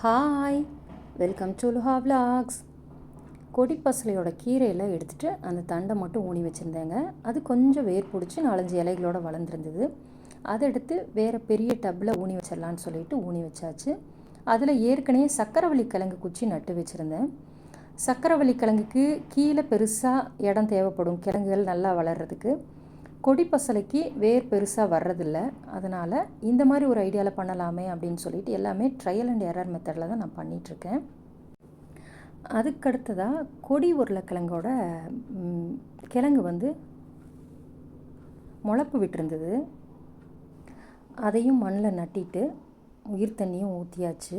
Hi welcome to Luha vlogs கொடிப்பசலையோட கீரையெல்லாம் எடுத்துகிட்டு அந்த தண்டை மட்டும் ஊனி வச்சுருந்தேங்க. அது கொஞ்சம் வேர் பிடிச்சி நாலஞ்சு இலைகளோட வளர்ந்துருந்தது. அதை எடுத்து வேறு பெரிய டப்பில் ஊனி வச்சிடலான்னு சொல்லிட்டு ஊனி வச்சாச்சு. அதில் ஏற்கனவே சக்கரவள்ளி கிழங்கு குச்சி நட்டு வச்சுருந்தேன். சக்கரவள்ளி கிழங்குக்கு கீழே பெருசாக இடம் தேவைப்படும். கிழங்குகள் நல்லா வளர்கிறதுக்கு கொடி பசலைக்கு வேர் பெருசாக வர்றதில்ல. அதனால் இந்த மாதிரி ஒரு ஐடியாவில் பண்ணலாமே அப்படின்னு சொல்லிட்டு எல்லாமே ட்ரையல் அண்ட் எரர் மெத்தடில் தான் நான் பண்ணிகிட்ருக்கேன் அதுக்கடுத்ததாக கொடி உருளைக்கிழங்கோட கிழங்கு வந்து முளப்பு விட்டுருந்தது. அதையும் மண்ணில் நட்டிட்டு உயிர் தண்ணியும் ஊற்றியாச்சு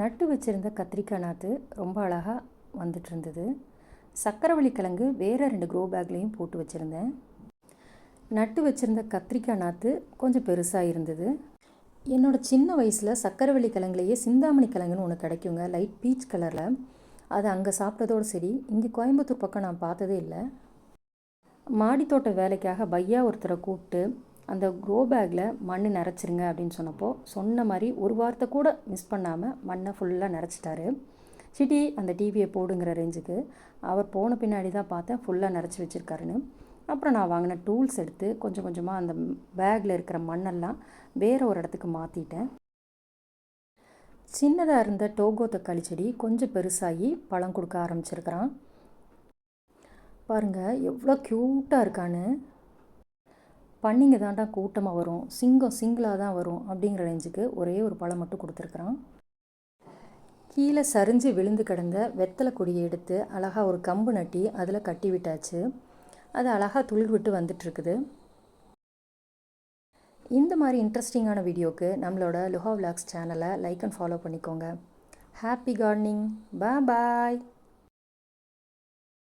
நட்டு வச்சுருந்த கத்திரிக்காய் நாற்று ரொம்ப அழகாக வந்துட்டு இருந்தது சக்கரவள்ளி கிழங்கு வேறு ரெண்டு க்ரோ பேக்லேயும் போட்டு வச்சுருந்தேன். நட்டு வச்சுருந்த கத்திரிக்காய் நாற்று கொஞ்சம் பெருசாக இருந்தது. என்னோடய சின்ன வயசில் சக்கரவள்ளி கிழங்குலையே சிந்தாமணி கிழங்குன்னு ஒன்று கிடைக்குங்க லைட் பீச் கலரில். அது அங்கே சாப்பிட்டதோடு சரி இங்கே கோயம்புத்தூர் பக்கம் நான் பார்த்ததே இல்லை. மாடித்தோட்ட வேலைக்காக பையா ஒருத்தரை கூப்பிட்டு அந்த க்ரோ பேக்கில் மண் நிறச்சிருங்க அப்படின்னு சொன்னப்போ சொன்ன மாதிரி ஒரு வாரத்தை கூட மிஸ் பண்ணாமல் மண்ணை ஃபுல்லாக நிறச்சிட்டாரு சிட்டி அந்த டிவியை போடுங்கிற ரேஞ்சுக்கு அவர் போன பின்னாடி தான் பார்த்தேன் ஃபுல்லாக நிறச்சி வச்சுருக்காருன்னு. அப்புறம் நான் வாங்கின டூல்ஸ் எடுத்து கொஞ்சம் கொஞ்சமாக அந்த பேக்கில் இருக்கிற மண்ணெல்லாம் வேறு ஒரு இடத்துக்கு மாற்றிட்டேன் சின்னதாக இருந்த டோகோ தக்காளி செடி கொஞ்சம் பெருசாகி பழம் கொடுக்க ஆரம்பிச்சிருக்கிறான். பாருங்கள் எவ்வளோ க்யூட்டாக இருக்கான்னு. பண்ணிங்க தாண்டா கூட்டமாக வரும். சிங்கம் சிங்கிளாக தான் வரும் அப்படிங்கிற ரேஞ்சுக்கு ஒரே ஒரு பழம் மட்டும் கொடுத்துருக்குறான். கீழே சரிஞ்சு விழுந்து கிடந்த வெத்தலை கொடியை எடுத்து அழகாக ஒரு கம்பு நட்டி அதில் கட்டி விட்டாச்சு. அது அழகாக துளிர் விட்டு வந்துட்டுருக்குது. இந்த மாதிரி இன்ட்ரெஸ்டிங்கான வீடியோக்கு நம்மளோட லுஹா விலாக்ஸ் சேனலை லைக் அண்ட் ஃபாலோ பண்ணிக்கோங்க. Happy gardening bye